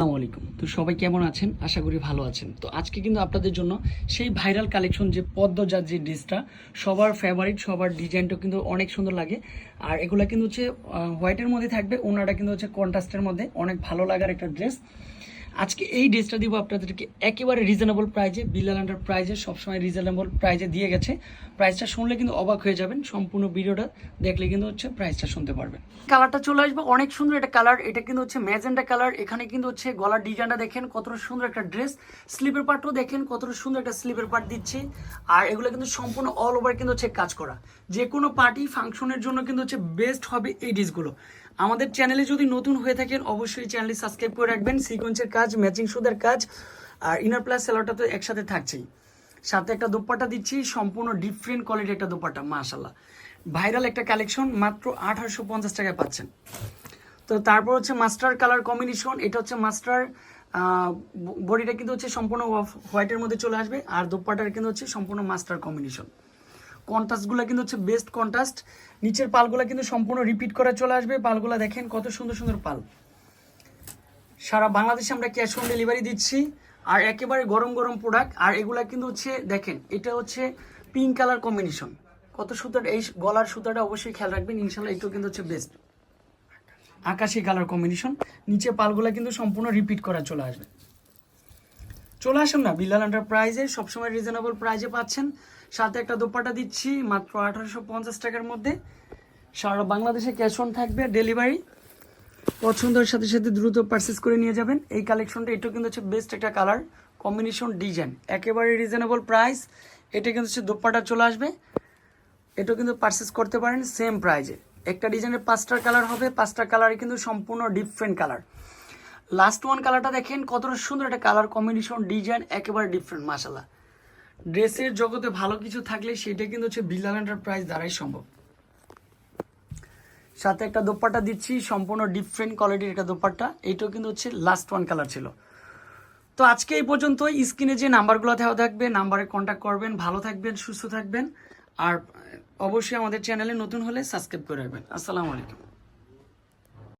আসসালামু আলাইকুম। তো সবাই কেমন আছেন? আশা করি ভালো আছেন। তো আজকে কিন্তু আপনাদের জন্য সেই ভাইরাল কালেকশন যে পদ্মজাত যে ড্রেসটা, সবার ফেভারিট সবার ডিজাইনটা কিন্তু অনেক সুন্দর লাগে। আর এগুলো কিন্তু হচ্ছে হোয়াইটের মধ্যে থাকবে, ওনাটা কিন্তু হচ্ছে কন্ট্রাস্টের মধ্যে। অনেক ভালো লাগার একটা ড্রেস আজকে এই ড্রেসটা দিব আপনাদেরকে একেবারে রিজনেবল প্রাইজে বিল্লাল আন্ডার প্রাইজে সবসময় রিজনেবল প্রাইজে দিয়ে গেছে। প্রাইসটা শুনলে কিন্তু অবাক হয়ে যাবেন, সম্পূর্ণ ভিডিওটা দেখলে কিন্তু হচ্ছে প্রাইসটা শুনতে পারবেন। কালারটা চলে আসবে, অনেক সুন্দর একটা কালার এটা কিন্তু হচ্ছে ম্যাজেন্ডা কালার এখানে কিন্তু হচ্ছে গলার ডিজাইনটা দেখেন কতটা সুন্দর একটা ড্রেস স্লিপের পার্টও দেখেন কতটা সুন্দর একটা স্লিপের পার্ট দিচ্ছে, আর এগুলো কিন্তু সম্পূর্ণ অল ওভার কিন্তু হচ্ছে কাজ করা। যে কোনো পার্টি ফাংশনের জন্য কিন্তু হচ্ছে বেস্ট হবে এই ড্রেসগুলো আমাদের চ্যানেলে যদি নতুন হয়ে থাকেন, অবশ্যই চ্যানেলটি সাবস্ক্রাইব করে রাখবেন। সিকোয়েন্সের কাজ ম্যাচিং সুদের কাজ, আর ইনার প্লাস সেলারটা তো একসাথে থাকছেই। সাথে একটা দোপাট্টা দিচ্ছি, সম্পূর্ণ ডিফারেন্ট কোয়ালিটির একটা দোপাট্টা মাশাল্লাহ ভাইরাল একটা কালেকশন মাত্র আঠারোশো পঞ্চাশ টাকায় পাচ্ছেন। তো তারপর হচ্ছে মাস্টার কালার কম্বিনেশন এটা হচ্ছে মাস্টার বডিটা কিন্তু হচ্ছে সম্পূর্ণ হোয়াইটের মধ্যে চলে আসবে, আর দোপাটার কিন্তু হচ্ছে সম্পূর্ণ মাস্টার কম্বিনেশন কন্ট্রাস্টগুলো কিন্তু হচ্ছে বেস্ট কন্ট্রাস্ট নিচের পালগুলো কিন্তু সম্পূর্ণ রিপিট করে চলে আসবে। পালগুলো দেখেন কত সুন্দর সুন্দর পাল। সারা বাংলাদেশে আমরা ক্যাশ অন ডেলিভারি দিচ্ছি। আর একেবারে গরম গরম প্রোডাক্ট আর এগুলা কিন্তু হচ্ছে, দেখেন, এটা হচ্ছে পিঙ্ক কালার কম্বিনেশন কত সুতার, এই গলার সুতাটা অবশ্যই খেয়াল রাখবেন। ইনশাল্লাহ এটাও কিন্তু হচ্ছে বেস্ট আকাশি কালার কম্বিনেশন নিচে পালগুলা কিন্তু সম্পূর্ণ রিপিট করা চলে আসবে। চলে আসুন না, বিল্লাল এন্টারপ্রাইজে সবসময় রিজনেবল প্রাইজে পাচ্ছেন। সাথে একটা দোপাটা দিচ্ছি, মাত্র আঠারোশো পঞ্চাশ টাকার মধ্যে। সারা বাংলাদেশে ক্যাশ অন থাকবে ডেলিভারি পছন্দের সাথে সাথে দ্রুত পারচেস করে নিয়ে যাবেন। এই কালেকশনটা এটাও কিন্তু হচ্ছে বেস্ট একটা কালার কম্বিনেশন ডিজাইন একেবারে রিজনেবল প্রাইস এটা কিন্তু হচ্ছে দোপাটা চলে আসবে। এটাও কিন্তু পারচেস করতে পারেন সেম প্রাইজে একটা ডিজাইনের পাঁচটা কালার হবে, পাঁচটা কালারই কিন্তু সম্পূর্ণ ডিফারেন্ট কালার লাস্ট ওয়ান কালারটা দেখেন, কতটা সুন্দর একটা কালার কম্বিনেশন ডিজাইন একেবারে ডিফারেন্ট মাসালা ড্রেসের জগতে ভালো কিছু থাকলে সেটা কিন্তু হচ্ছে বিল্লাল এন্টারপ্রাইজ দ্বারাই সম্ভব। সাথে একটা দোপাট্টা দিচ্ছি, সম্পূর্ণ ডিফারেন্ট কোয়ালিটির একটা দোপাট্টা। এইটাও কিন্তু হচ্ছে লাস্ট ওয়ান কালার ছিল। তো আজকে এই পর্যন্ত স্ক্রিনে যে নাম্বারগুলো দেওয়া থাকবে, নাম্বারে কন্ট্যাক্ট করবেন। ভালো থাকবেন, সুস্থ থাকবেন। আর অবশ্যই আমাদের চ্যানেলে নতুন হলে সাবস্ক্রাইব করে রাখবেন। আসসালামু আলাইকুম।